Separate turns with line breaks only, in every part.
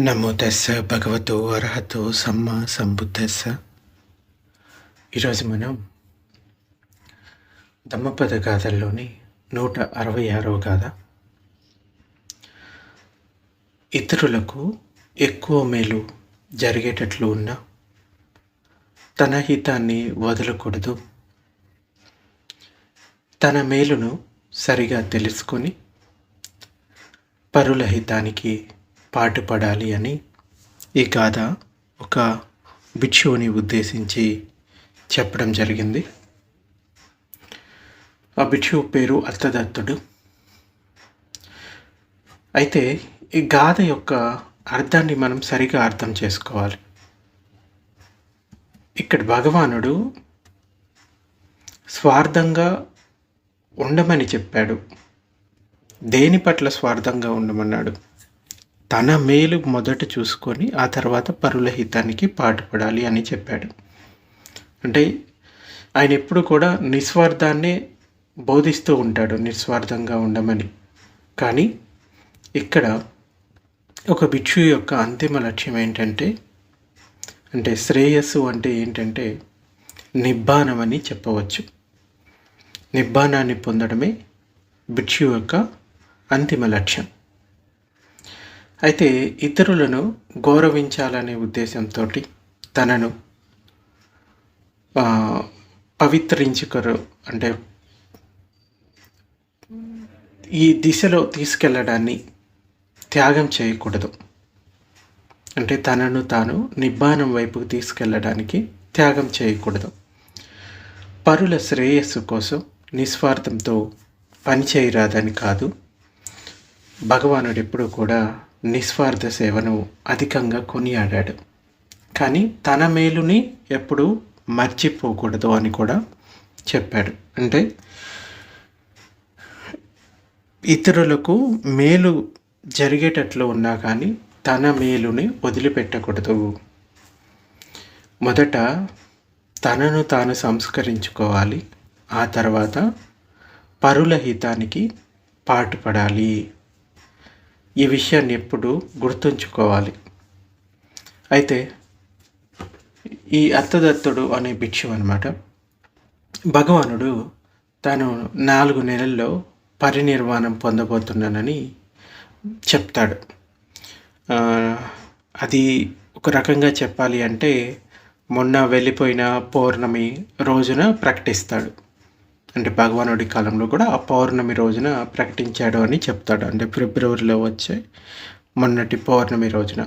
నమో తెస్స భగవతో అర్హతో సమ్మ సంబుద్ధస్స. ఈరోజు మనం దమ్మపద గాథల్లోని నూట అరవై ఆరవ గాథ. ఇతరులకు ఎక్కువ మేలు జరిగేటట్లు ఉన్న తన హితాన్ని వదలకూడదు. తన మేలును సరిగా తెలుసుకొని పరుల హితానికి పాటుపడాలి అని ఈ గాథ ఒక భిక్షువుని ఉద్దేశించి చెప్పడం జరిగింది. ఆ భిక్షువు పేరు అర్థదత్తుడు. అయితే ఈ గాథ యొక్క అర్థాన్ని మనం సరిగా అర్థం చేసుకోవాలి. ఇక్కడ భగవానుడు స్వార్థంగా ఉండమని చెప్పాడు. దేని పట్ల స్వార్థంగా ఉండమన్నాడు? తన మేలు మొదట చూసుకొని ఆ తర్వాత పరుల హితానికి పాటుపడాలి అని చెప్పాడు. అంటే ఆయన ఎప్పుడు కూడా నిస్వార్థాన్నే బోధిస్తూ ఉంటాడు నిస్వార్థంగా ఉండమని. కానీ ఇక్కడ ఒక భిక్షు యొక్క అంతిమ లక్ష్యం ఏంటంటే అంటే శ్రేయస్సు అంటే ఏంటంటే నిబ్బానం అని చెప్పవచ్చు. నిబ్బానాన్ని పొందడమే భిక్షు యొక్క అంతిమ లక్ష్యం. అయితే ఇతరులను గౌరవించాలనే ఉద్దేశంతో తనను పవిత్రించుకరు. అంటే ఈ దిశలో తీసుకెళ్ళడాన్ని త్యాగం చేయకూడదు. అంటే తనను తాను నిబ్బానం వైపుకు తీసుకెళ్ళడానికి త్యాగం చేయకూడదు. పరుల శ్రేయస్సు కోసం నిస్వార్థంతో పనిచేయరాదని కాదు. భగవానుడు ఎప్పుడూ కూడా నిస్వార్థ సేవను అధికంగా కొనియాడాడు. కానీ తన మేలుని ఎప్పుడు మర్చిపోకూడదు అని కూడా చెప్పాడు. అంటే ఇతరులకు మేలు జరిగేటట్లు ఉన్నా కానీ తన మేలుని వదిలిపెట్టకూడదు. మొదట తనను తాను సంస్కరించుకోవాలి. ఆ తర్వాత పరుల హితానికి పాటుపడాలి. ఈ విషయాన్ని ఎప్పుడు గుర్తుంచుకోవాలి. అయితే ఈ అత్తదత్తుడు అనే భిక్షు అనమాట భగవానుడు తాను నాలుగు నెలల్లో పరినిర్వాణం పొందబోతున్నానని చెప్తాడు. అది ఒక రకంగా చెప్పాలి అంటే మొన్న వెళ్ళిపోయిన పౌర్ణమి రోజున ప్రకటిస్తాడు. అంటే భగవానుడి కాలంలో కూడా ఆ పౌర్ణమి రోజున ప్రకటించాడు అని చెప్తాడు. అంటే ఫిబ్రవరిలో వచ్చే మొన్నటి పౌర్ణమి రోజున.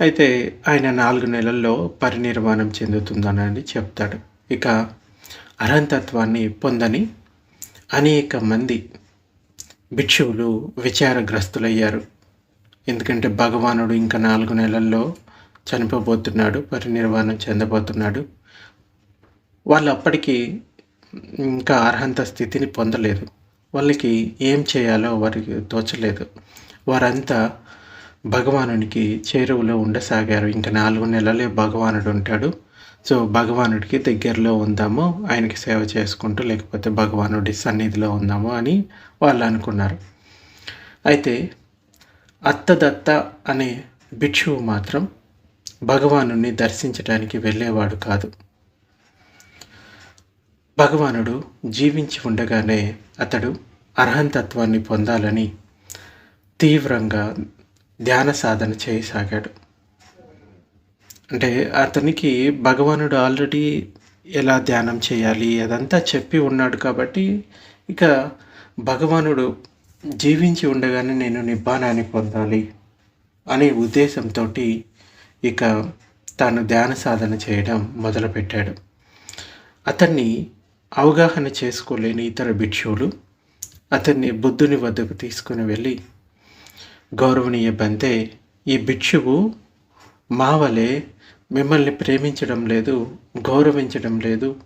అయితే ఆయన నాలుగు నెలల్లో పరినిర్వాణం చెందుతుందని చెప్తాడు. ఇక అర్హంతత్వాన్ని పొందని అనేక మంది భిక్షువులు విచారగ్రస్తులయ్యారు. ఎందుకంటే భగవానుడు ఇంకా నాలుగు నెలల్లో చనిపోబోతున్నాడు పరినిర్వాణం చెందబోతున్నాడు. వాళ్ళు అప్పటికి ఇంకా అర్హంత స్థితిని పొందలేదు. వాళ్ళకి ఏం చేయాలో వారికి తోచలేదు. వారంతా భగవానునికి చేరువలో ఉండసాగారు. ఇంకా నాలుగు నెలలే భగవానుడు ఉంటాడు. సో భగవానుడికి దగ్గరలో ఉందాము ఆయనకి సేవ చేసుకుంటూ లేకపోతే భగవానుడి సన్నిధిలో ఉందాము అని వాళ్ళు అనుకున్నారు. అయితే అత్తదత్త అనే భిక్షువు మాత్రం భగవాను దర్శించడానికి వెళ్ళేవాడు కాదు. భగవానుడు జీవించి ఉండగానే అతడు అర్హంతత్వాన్ని పొందాలని తీవ్రంగా ధ్యాన సాధన చేయసాగాడు. అంటే అతనికి భగవానుడు ఆల్రెడీ ఎలా ధ్యానం చేయాలి అదంతా చెప్పి ఉన్నాడు కాబట్టి ఇక భగవానుడు జీవించి ఉండగానే నేను నిబ్బానాన్ని పొందాలి అనే ఉద్దేశంతో ఇక తాను ధ్యాన సాధన చేయడం మొదలుపెట్టాడు. అతన్ని అవగాహన చేసుకోలేని ఇతర భిక్షువులు అతన్ని బుద్ధుని వద్దకు తీసుకుని వెళ్ళి గౌరవనీయ బంతే ఈ భిక్షువు మావలే మిమ్మల్ని ప్రేమించడం లేదు గౌరవించడం లేదు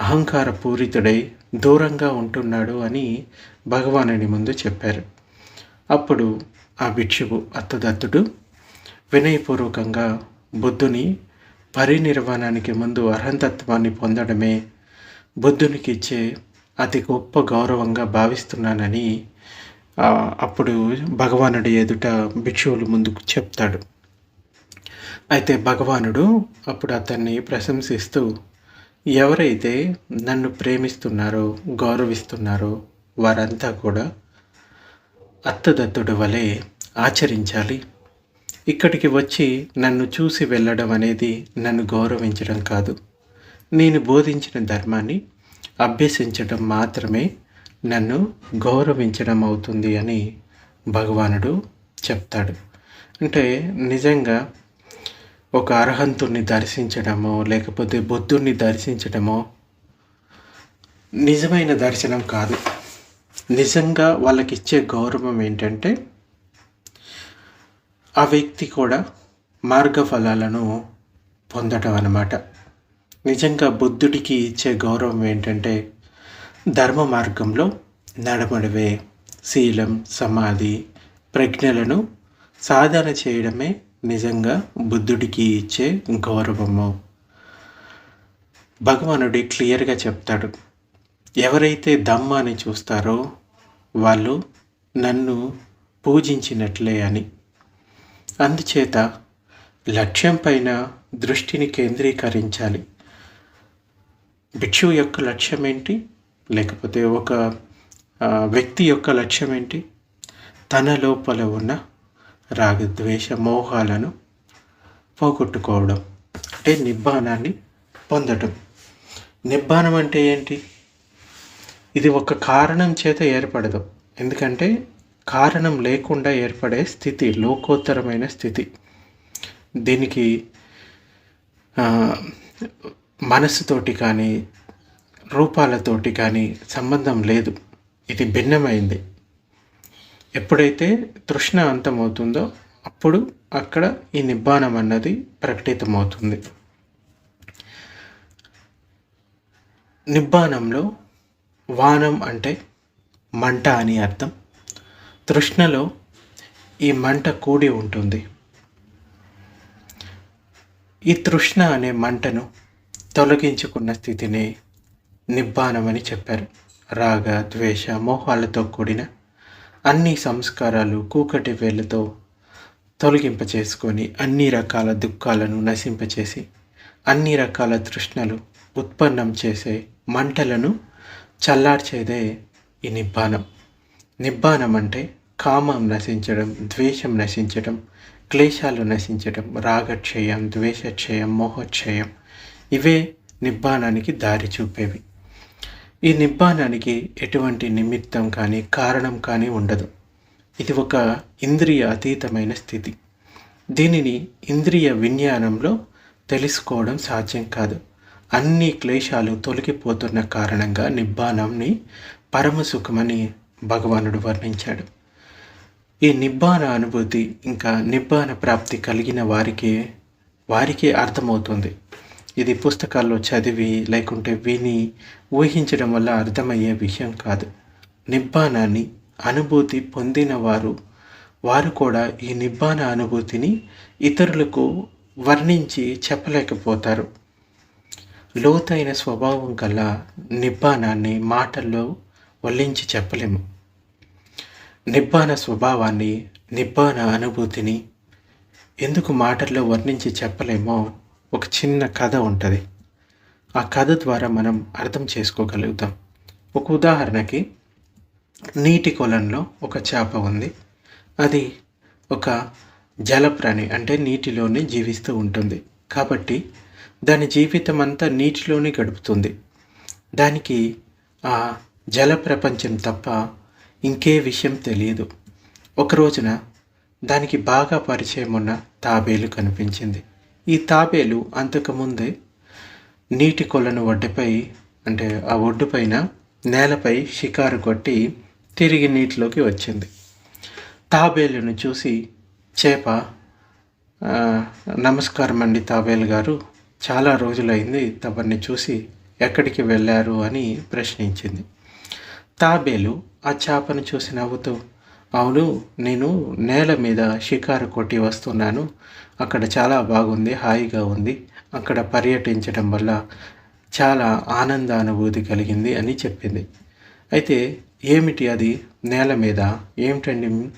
అహంకార పూరితుడై దూరంగా ఉంటున్నాడు అని భగవానుని ముందు చెప్పారు. అప్పుడు ఆ భిక్షువు అత్తదత్తుడు వినయపూర్వకంగా బుద్ధుని పరినిర్వాణానికి ముందు అర్హంతత్వాన్ని పొందడమే బుద్ధునికి ఇచ్చే అతి గొప్ప గౌరవంగా భావిస్తున్నానని అప్పుడు భగవానుడి ఎదుట భిక్షువులు ముందుకు చెప్తాడు. అయితే భగవానుడు అప్పుడు అతన్ని ప్రశంసిస్తూ ఎవరైతే నన్ను ప్రేమిస్తున్నారో గౌరవిస్తున్నారో వారంతా కూడా అత్తదత్తుడు వలె ఆచరించాలి. ఇక్కడికి వచ్చి నన్ను చూసి వెళ్ళడం అనేది నన్ను గౌరవించడం కాదు. నేను బోధించిన ధర్మాన్ని అభ్యసించడం మాత్రమే నన్ను గౌరవించడం అవుతుంది అని భగవానుడు చెప్తాడు. అంటే నిజంగా ఒక అర్హంతుణ్ణి దర్శించడమో లేకపోతే బుద్ధుణ్ణి దర్శించడమో నిజమైన దర్శనం కాదు. నిజంగా వాళ్ళకి ఇచ్చే గౌరవం ఏంటంటే ఆ వ్యక్తి కూడా మార్గఫలాలను పొందటం అన్నమాట నిజంగా బుద్ధుడికి ఇచ్చే గౌరవం ఏంటంటే ధర్మ మార్గంలో నడమడవే శీలం సమాధి ప్రజ్ఞలను సాధన చేయడమే నిజంగా బుద్ధుడికి ఇచ్చే గౌరవము. భగవానుడి క్లియర్గా చెప్తాడు ఎవరైతే దమ్మాని చూస్తారో వాళ్ళు నన్ను పూజించినట్లే అని. అందుచేత లక్ష్యం పైన దృష్టిని కేంద్రీకరించాలి. భిక్షువు యొక్క లక్ష్యం ఏంటి లేకపోతే ఒక వ్యక్తి యొక్క లక్ష్యం ఏంటి తన లోపల ఉన్న రాగద్వేష మోహాలను పోగొట్టుకోవడం అంటే నిబ్బానాన్ని పొందడం నిబ్బానం అంటే ఏంటి? ఇది ఒక కారణం చేత ఏర్పడదు. ఎందుకంటే కారణం లేకుండా ఏర్పడే స్థితి లోకోత్తరమైన స్థితి. దీనికి మనసుతోటి కానీ రూపాలతోటి కానీ సంబంధం లేదు. ఇది భిన్నమైంది. ఎప్పుడైతే తృష్ణ అంతమవుతుందో అప్పుడు అక్కడ ఈ నిబ్బానం అన్నది ప్రకటితమవుతుంది. నిబ్బానంలో వానం అంటే మంట అని అర్థం. తృష్ణలో ఈ మంట కూడి ఉంటుంది. ఈ తృష్ణ అనే మంటను తొలగించుకున్న స్థితిని నిబ్బానమని చెప్పారు. రాగ ద్వేష మోహాలతో కూడిన అన్ని సంస్కారాలు కూకటి వేళ్ళతో తొలగింపచేసుకొని అన్ని రకాల దుఃఖాలను నశింపచేసి అన్ని రకాల తృష్ణలు ఉత్పన్నం చేసే మంటలను చల్లార్చేదే ఈ నిబ్బానం నిబ్బానం అంటే కామం నశించడం ద్వేషం నశించడం క్లేశాలు నశించడం రాగక్షయం ద్వేషక్షయం మోహక్షయం. ఇవే నిబ్బానానికి దారి చూపేవి. ఈ నిబ్బానానికి ఎటువంటి నిమిత్తం కానీ కారణం కానీ ఉండదు. ఇది ఒక ఇంద్రియ అతీతమైన స్థితి. దీనిని ఇంద్రియ విజ్ఞానంలో తెలుసుకోవడం సాధ్యం కాదు. అన్ని క్లేశాలు తొలగిపోతున్న కారణంగా నిబ్బానంని పరమసుఖమని భగవానుడు వర్ణించాడు. ఈ నిబ్బాన అనుభూతి ఇంకా నిబ్బాన ప్రాప్తి కలిగిన వారికి వారికి అర్థమవుతుంది. ఇది పుస్తకాల్లో చదివి లేకుంటే విని ఊహించడం వల్ల అర్థమయ్యే విషయం కాదు. నిబ్బానాన్ని అనుభూతి పొందినవారు వారు కూడా ఈ నిబ్బాన అనుభూతిని ఇతరులకు వర్ణించి చెప్పలేకపోతారు. లోతైన స్వభావం గల నిబ్బానాన్ని మాటల్లో వల్లించి చెప్పలేము. నిబ్బాన స్వభావాన్ని నిబ్బాన అనుభూతిని ఎందుకు మాటల్లో వర్ణించి చెప్పలేమో ఒక చిన్న కథ ఉంటుంది. ఆ కథ ద్వారా మనం అర్థం చేసుకోగలుగుతాం. ఒక ఉదాహరణకి నీటి కొలంలో ఒక చేప ఉంది. అది ఒక జలప్రాణి అంటే నీటిలోనే జీవిస్తూ ఉంటుంది. కాబట్టి దాని జీవితం అంతా నీటిలోనే గడుపుతుంది. దానికి ఆ జల ప్రపంచం తప్ప ఇంకే విషయం తెలియదు. ఒక రోజున దానికి బాగా పరిచయం ఉన్న తాబేలు కనిపించింది. ఈ తాబేలు అంతకుముందే నీటి కొలను ఒడ్డుపై అంటే ఆ ఒడ్డుపైన నేలపై షికారు కొట్టి తిరిగి నీటిలోకి వచ్చింది. తాబేలును చూసి చేప నమస్కారం అండి తాబేలు గారు. చాలా రోజులైంది తమని చూసి ఎక్కడికి వెళ్ళారు అని ప్రశ్నించింది. తాబేలు ఆ చేపను చూసి నవ్వుతూ అవును నేను నేల మీద షికారు కొట్టి వస్తున్నాను. అక్కడ చాలా బాగుంది హాయిగా ఉంది. అక్కడ పర్యటించడం వల్ల చాలా ఆనందానుభూతి కలిగింది అని చెప్పింది. అయితే ఏమిటి అది? నేల మీద ఏమిటండి?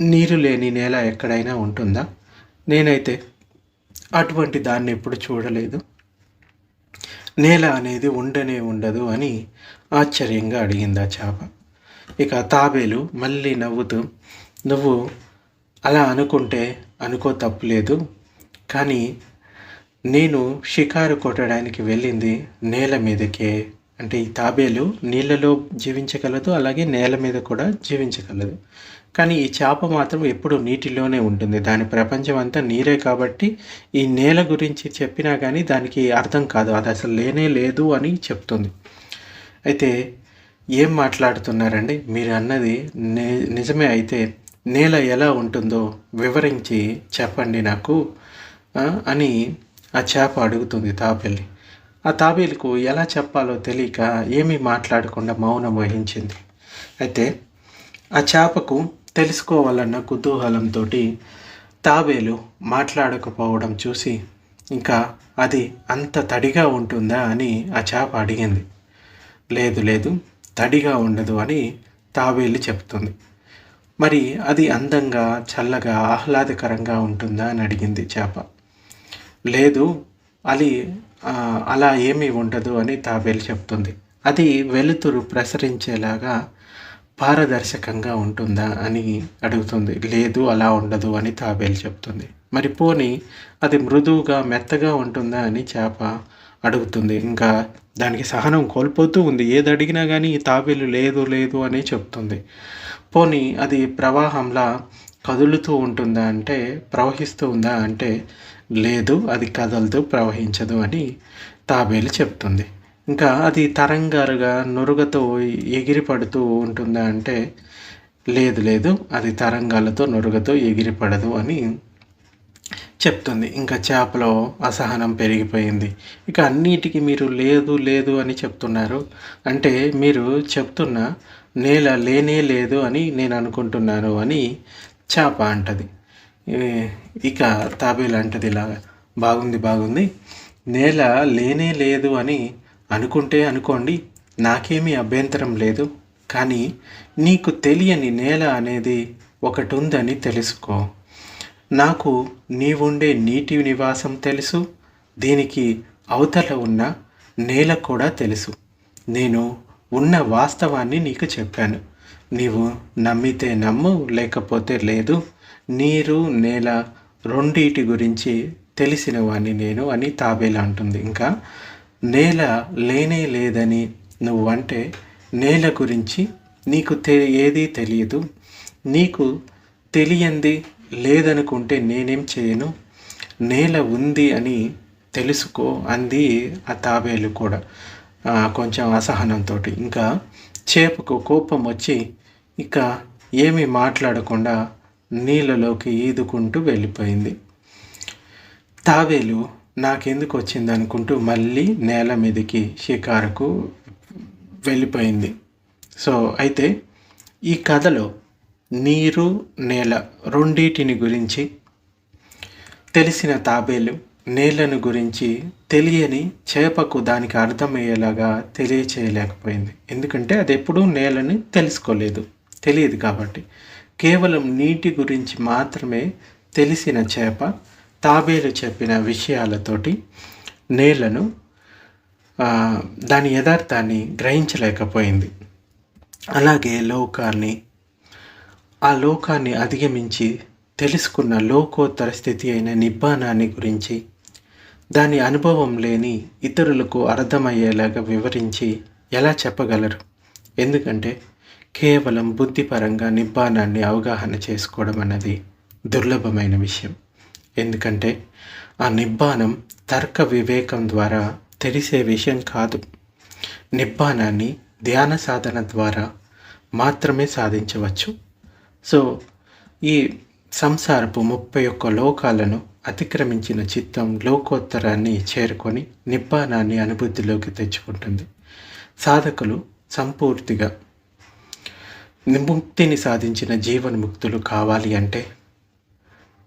నీరు లేని నేల ఎక్కడైనా ఉంటుందా? నేనైతే అటువంటి దాన్ని ఎప్పుడు చూడలేదు. నేల అనేది ఉండనే ఉండదు అని ఆశ్చర్యంగా అడిగింది ఆ చేప. ఇక తాబేలు మళ్ళీ నవ్వుతూ నువ్వు అలా అనుకుంటే అనుకో తప్పులేదు. కానీ నేను షికారు కొట్టడానికి వెళ్ళింది నేల మీదకే. అంటే ఈ తాబేలు నీళ్ళలో జీవించగలదు అలాగే నేల మీద కూడా జీవించగలదు. కానీ ఈ చేప మాత్రం ఎప్పుడు నీటిలోనే ఉంటుంది. దాని ప్రపంచం అంతా నీరే కాబట్టి ఈ నేల గురించి చెప్పినా కానీ దానికి అర్థం కాదు. అది అసలు లేనే లేదు అని చెప్తుంది. అయితే ఏం మాట్లాడుతున్నారండి? మీరు అన్నది నే నిజమే అయితే నేల ఎలా ఉంటుందో వివరించి చెప్పండి నాకు అని ఆ చేప అడుగుతుంది తాబేలి. ఆ తాబేలుకు ఎలా చెప్పాలో తెలియక ఏమీ మాట్లాడకుండా మౌనం వహించింది. అయితే ఆ చేపకు తెలుసుకోవాలన్న కుతూహలంతో తాబేలు మాట్లాడకపోవడం చూసి ఇంకా అది అంత తడిగా ఉంటుందా అని ఆ చేప అడిగింది. లేదు లేదు తడిగా ఉండదు అని తాబేలు చెప్తుంది. మరి అది అందంగా చల్లగా ఆహ్లాదకరంగా ఉంటుందా అని అడిగింది చేప. లేదు అది అలా ఏమీ ఉండదు అని తాబేలు చెప్తుంది. అది వెలుతురు ప్రసరించేలాగా పారదర్శకంగా ఉంటుందా అని అడుగుతుంది. లేదు అలా ఉండదు అని తాబేలు చెప్తుంది. మరి పోని అది మృదువుగా మెత్తగా ఉంటుందా అని చేప అడుగుతుంది. ఇంకా దానికి సహనం కోల్పోతూ ఉంది. ఏది అడిగినా కానీ ఈ తాబేలు లేదు లేదు అని చెప్తుంది. పోనీ అది ప్రవాహంలా కదులుతూ ఉంటుందా అంటే ప్రవహిస్తూ ఉందా అంటే లేదు అది కదలదు ప్రవహించదు అని తాబేలు చెప్తుంది. ఇంకా అది తరంగారుగా నురుగతో ఎగిరిపడుతూ ఉంటుందా అంటే లేదు లేదు అది తరంగాలతో నురుగతో ఎగిరిపడదు అని చెప్తుంది. ఇంకా చేపలో అసహనం పెరిగిపోయింది. ఇక అన్నిటికీ మీరు లేదు లేదు అని చెప్తున్నారు. అంటే మీరు చెప్తున్న నేల లేనే లేదు అని నేను అనుకుంటున్నాను అని చేప అంటది. ఇక తాబేలు అంటది ఇలాగా. బాగుంది బాగుంది. నేల లేనే లేదు అని అనుకుంటే అనుకోండి నాకేమీ అభ్యంతరం లేదు. కానీ నీకు తెలియని నేల అనేది ఒకటి ఉందని తెలుసుకో. నాకు నీవుండే నీటి నివాసం తెలుసు దీనికి అవతల ఉన్న నేల కూడా తెలుసు. నేను ఉన్న వాస్తవాన్ని నీకు చెప్పాను. నీవు నమ్మితే నమ్ము లేకపోతే లేదు. నీరు నేల రెండిటి గురించి తెలిసిన వాణ్ణి నేను అని తాబేలా అంటుంది. ఇంకా నేల లేనే లేదని నువ్వు అంటే నేల గురించి నీకు తె ఏదీ తెలియదు. నీకు తెలియంది లేదనుకుంటే నేనేం చేయను? నేల ఉంది అని తెలుసుకో అంది ఆ తాబేలు కూడా కొంచెం అసహనంతో ఇంకా చేపకు కోపం వచ్చి ఇక ఏమీ మాట్లాడకుండా నీళ్ళలోకి ఈదుకుంటూ వెళ్ళిపోయింది. తావేలు నాకెందుకు వచ్చింది అనుకుంటూ మళ్ళీ నేల మీదకి షికారుకు వెళ్ళిపోయింది. సో అయితే ఈ కథలో నీరు నేల రెండింటిని గురించి తెలిసిన తాబేలు నేలను గురించి తెలియని చేపకు దానికి అర్థమయ్యేలాగా తెలియచేయలేకపోయింది. ఎందుకంటే అది ఎప్పుడూ నేలని తెలుసుకోలేదు. తెలియదు కాబట్టి. కేవలం నీటి గురించి మాత్రమే తెలిసిన చేప తాబేలు చెప్పిన విషయాలతోటి నేలను దాని యథార్థాన్ని గ్రహించలేకపోయింది. అలాగే లోకాన్ని ఆ లోకాన్ని అధిగమించి తెలుసుకున్న లోకోత్తర స్థితి అయిన నిబ్బానాన్ని గురించి దాని అనుభవం లేని ఇతరులకు అర్థమయ్యేలాగా వివరించి ఎలా చెప్పగలరు? ఎందుకంటే కేవలం బుద్ధిపరంగా నిబ్బానాన్ని అవగాహన చేసుకోవడం అన్నది దుర్లభమైన విషయం. ఎందుకంటే ఆ నిబ్బానం తర్క వివేకం ద్వారా తెలిసే విషయం కాదు. నిబ్బానాన్ని ధ్యాన సాధన ద్వారా మాత్రమే సాధించవచ్చు. సో ఈ సంసారపు ముప్పై ఒక్క లోకాలను అతిక్రమించిన చిత్తం లోకోత్తరాన్ని చేరుకొని నిబ్బానాన్ని అనుభూతిలోకి తెచ్చుకుంటుంది. సాధకులు సంపూర్తిగా ముక్తిని సాధించిన జీవన్ముక్తులు కావాలి అంటే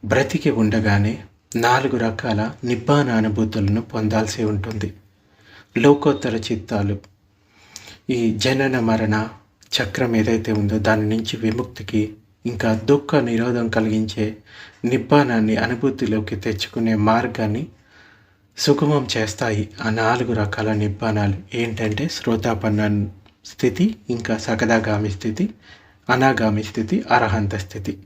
బ్రతికి ఉండగానే నాలుగు రకాల నిబ్బాన అనుభూతులను పొందాల్సి ఉంటుంది. లోకోత్తర చిత్తాలు. ఈ జనన మరణ చక్రం ఏదైతే ఉందో దాని నుంచి విముక్తికి ఇంకా దుఃఖ నిరోధం కలిగించే నిబ్బానాన్ని అనుభూతిలోకి తెచ్చుకునే మార్గాన్ని సుగమం చేస్తాయి ఆ నాలుగు రకాల నిబ్బానాలు ఏంటంటే శ్రోతాపన్న స్థితి ఇంకా సకదాగామి స్థితి అనాగామి స్థితి అర్హంత స్థితి.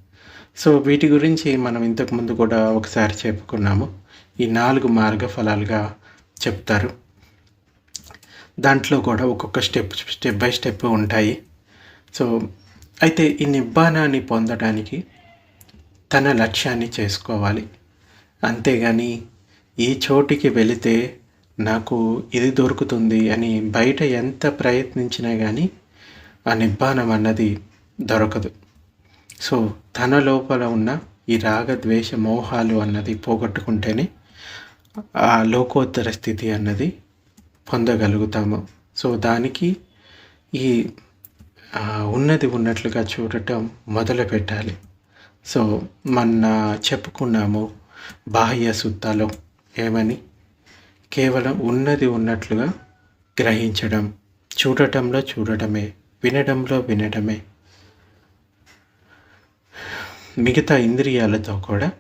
సో వీటి గురించి మనం ఇంతకుముందు కూడా ఒకసారి చెప్పుకున్నాము. ఈ నాలుగు మార్గ ఫలాలుగా చెప్తారు. దాంట్లో కూడా ఒక్కొక్క స్టెప్ స్టెప్ బై స్టెప్ ఉంటాయి. సో అయితే ఈ నిబ్బానాన్ని పొందడానికి తన లక్ష్యాన్ని చేసుకోవాలి. అంతేగాని ఈ చోటికి వెళితే నాకు ఇది దొరుకుతుంది అని బయట ఎంత ప్రయత్నించినా కానీ ఆ నిబ్బానం అన్నది దొరకదు. సో తన లోపల ఉన్న ఈ రాగ ద్వేష మోహాలు అన్నది పోగొట్టుకుంటేనే ఆ లోకోత్తర స్థితి అన్నది పొందగలుగుతాము. సో దానికి ఈ ఉన్నది ఉన్నట్లుగా చూడటం మొదలు పెట్టాలి సో మొన్న చెప్పుకున్నాము బాహ్య సుత్తాలో ఏమని? కేవలం ఉన్నది ఉన్నట్లుగా గ్రహించడం చూడటంలో చూడటమే వినడంలో వినడమే. మిగతా ఇంద్రియాలతో కూడా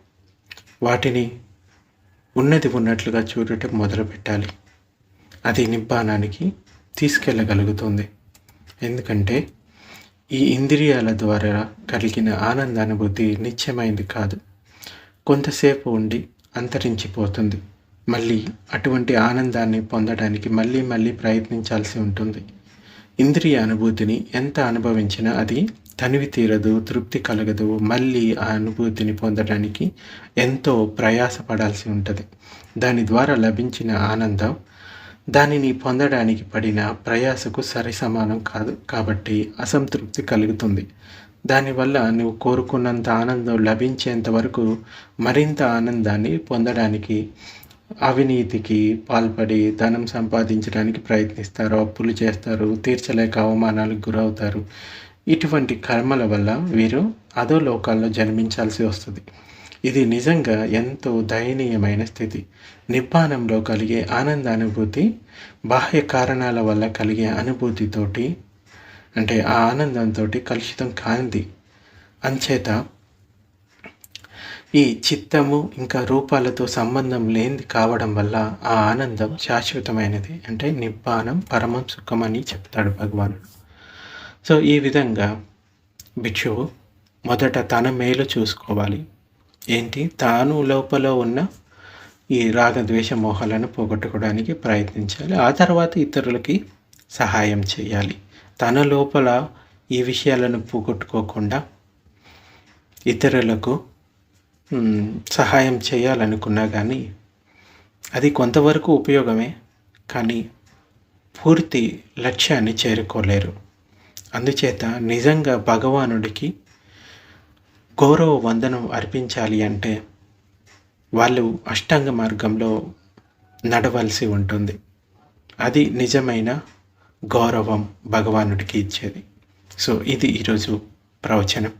వాటిని ఉన్నది ఉన్నట్లుగా చూడటం మొదలుపెట్టాలి. అది నిబ్బానానికి తీసుకెళ్ళగలుగుతుంది. ఎందుకంటే ఈ ఇంద్రియాల ద్వారా కలిగిన ఆనందానుభూతి నిత్యమైంది కాదు. కొంతసేపు ఉండి అంతరించిపోతుంది. మళ్ళీ అటువంటి ఆనందాన్ని పొందడానికి మళ్ళీ మళ్ళీ ప్రయత్నించాల్సి ఉంటుంది. ఇంద్రియ అనుభూతిని ఎంత అనుభవించినా అది తనివి తీరదు తృప్తి కలగదు. మళ్ళీ ఆ అనుభూతిని పొందడానికి ఎంతో ప్రయాసపడాల్సి ఉంటుంది. దాని ద్వారా లభించిన ఆనందం దానిని పొందడానికి పడిన ప్రయాసకు సరి సమానం కాదు కాబట్టి అసంతృప్తి కలుగుతుంది. దానివల్ల నువ్వు కోరుకున్నంత ఆనందం లభించేంత వరకు మరింత ఆనందాన్ని పొందడానికి అవినీతికి పాల్పడి ధనం సంపాదించడానికి ప్రయత్నిస్తారు అప్పులు చేస్తారు తీర్చలేక అవమానాలకు గురవుతారు. ఇటువంటి కర్మల వల్ల వీరు అదో లోకాల్లో జన్మించాల్సి వస్తుంది. ఇది నిజంగా ఎంతో దయనీయమైన స్థితి. నిబ్బానంలో కలిగే ఆనందానుభూతి బాహ్య కారణాల వల్ల కలిగే అనుభూతితోటి అంటే ఆ ఆనందంతో కలుషితం కానిది అంచేత ఈ చిత్తము ఇంకా రూపాలతో సంబంధం లేనిది కావడం వల్ల ఆ ఆనందం శాశ్వతమైనది. అంటే నిబ్బానం పరమం సుఖమని చెప్తాడు భగవానుడు. సో ఈ విధంగా భిక్షువు మొదట తన మేలు చూసుకోవాలి. ఏంటి? తాను లోపల ఉన్న ఈ రాగద్వేష మోహాలను పోగొట్టుకోవడానికి ప్రయత్నించాలి. ఆ తర్వాత ఇతరులకి సహాయం చేయాలి. తన లోపల ఈ విషయాలను పోగొట్టుకోకుండా ఇతరులకు సహాయం చేయాలనుకున్నా కానీ అది కొంతవరకు ఉపయోగమే కానీ పూర్తి లక్ష్యాన్ని చేరుకోలేరు. అందుచేత నిజంగా భగవానుడికి గౌరవ వందనం అర్పించాలి అంటే వాళ్ళు అష్టాంగ మార్గంలో నడవలసి ఉంటుంది. అది నిజమైన గౌరవం భగవానుడికి ఇచ్చేది. సో ఇది ఈరోజు ప్రవచనం.